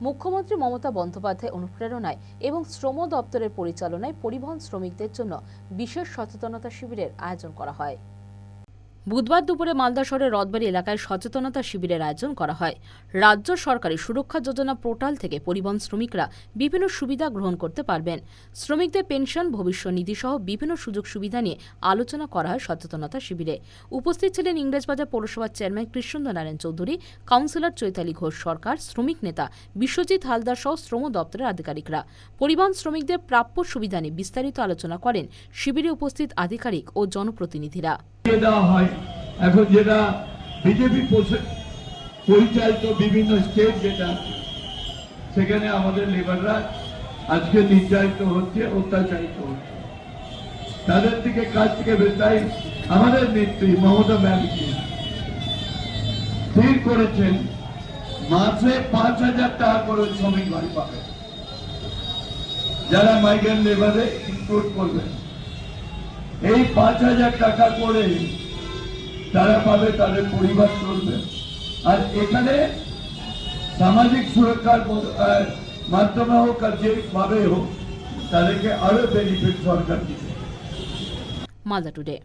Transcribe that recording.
মুখ্যমন্ত্রী মমতা বন্দ্যোপাধ্যায় অনুপ্রেরণায় এবং শ্রম দপ্তরের পরিচালনায় পরিবহন শ্রমিকদের জন্য বিশেষ সচেতনতা শিবিরের আয়োজন করা হয়। বুধবার দুপুরে মালদা শহরের রথবাড়ি এলাকায় সচেতনতা শিবিরের আয়োজন করা হয়। রাজ্য সরকারি সুরক্ষা যোজনা পোর্টাল থেকে পরিবহন শ্রমিকরা বিভিন্ন সুবিধা গ্রহণ করতে পারবেন। শ্রমিকদের পেনশন, ভবিষ্যৎ নিধি সহ বিভিন্ন সুযোগ সুবিধা নিয়ে আলোচনা করা হয় সচেতনতা শিবিরে। উপস্থিত ছিলেন ইংরেজবাজার পৌরসভার চেয়ারম্যান কৃষ্ণেন্দ্র নারায়ণ চৌধুরী, কাউন্সিলর চৈতালি ঘোষ সরকার, শ্রমিক নেতা বিশ্বজিৎ হালদার সহ শ্রম দপ্তরের আধিকারিকরা। পরিবহন শ্রমিকদের প্রাপ্য সুবিধা নিয়ে বিস্তারিত আলোচনা করেন শিবিরে উপস্থিত আধিকারিক ও জনপ্রতিনিধিরা। দেওয়া হয়? এখন যেটা বিজেপি পরিচালিত বিভিন্ন স্টেট যেটা সেখানে আমাদের লেবাররা আজকে নির্যাতিত হচ্ছে, অত্যাচারিত হচ্ছে। তাদের দিকে কাজ থেকে বেতাই আমাদের নেত্রী মমতা ব্যানার্জি স্থির করেছেন, মাসে পাঁচ হাজার টাকা করে শ্রমিক বাড়ি পাবে যারা মাইগ্রেন্ট লেবারে ইনক্লুড করবেন। এই পাঁচ হাজার টাকা করে তারা পাবে, তাদের পরিবার চলবে। আর এখানে সামাজিক সুরক্ষার মাধ্যমে হোক আর যেভাবে হোক, তাদেরকে আরও বেনিফিট সরকার দিচ্ছে টুডে।